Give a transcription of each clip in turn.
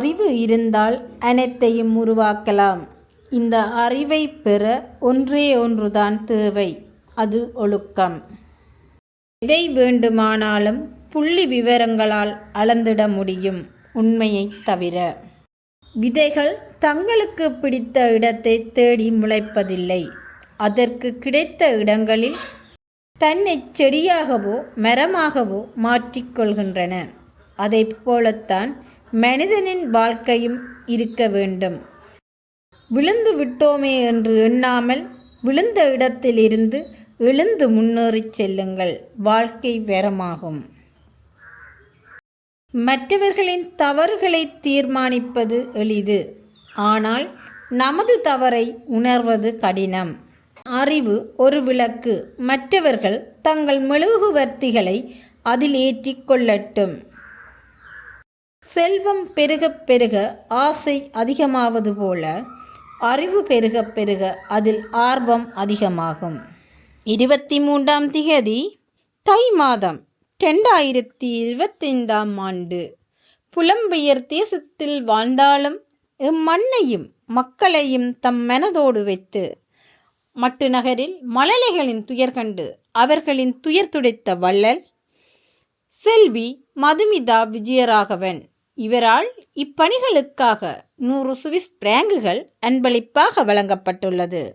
அறிவு இருந்தால் அனைத்தையும் உருவாக்கலாம். இந்த அறிவை பெற ஒன்றே ஒன்றுதான் தேவை அது ஒழுக்கம். எதை வேண்டுமானாலும் புள்ளி விவரங்களால் அளந்திட முடியும் உண்மையைத் தவிர. விதைகள் தங்களுக்கு பிடித்த இடத்தை தேடி முளைப்பதில்லை. அதற்கு கிடைத்த இடங்களில் தன்னை செடியாகவோ மரமாகவோ மாற்றிக்கொள்கின்றன அதைப் போலத்தான் மனிதனின் வாழ்க்கையும் இருக்க வேண்டும். விழுந்து விட்டோமே என்று எண்ணாமல் விழுந்த இடத்திலிருந்து எழுந்து முன்னேறிச் செல்லுங்கள். வாழ்க்கை வெரமாகும் மற்றவர்களின் தவறுகளை தீர்மானிப்பது எளிது. ஆனால் நமது தவறை உணர்வது கடினம். அறிவு ஒரு விளக்கு. மற்றவர்கள் தங்கள் மெழுகுவர்த்திகளை அதில் ஏற்றிக்கொள்ளட்டும் கொள்ளட்டும். செல்வம் பெருகப் பெருக ஆசை அதிகமாவது போல அறிவு பெருகப் பெருக அதில் ஆர்வம் அதிகமாகும். இருபத்தி மூன்றாம் திகதி தை மாதம் ரெண்டாயிரத்தி இருபத்தைந்தாம் ஆண்டு. புலம்பெயர் தேசத்தில் வாழ்ந்தாலும் இம்மண்ணையும் மக்களையும் தம் மனதோடு வைத்து மட்டு நகரில் மழலைகளின் துயர் கண்டு அவர்களின் துயர் துடைத்த வள்ளல் செல்வி மதுமிதா விஜயராகவன். இவரால் இப்பணிகளுக்காக நூறு சுவிஸ் பிராங்குகள் அன்பளிப்பாக வழங்கப்பட்டுள்ளது.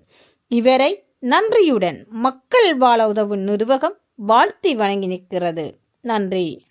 இவரை நன்றியுடன் மக்கள் வாழ உதவும் நிர்வாகம் வாழ்த்தி வணங்கி நிற்கிறது. நன்றி.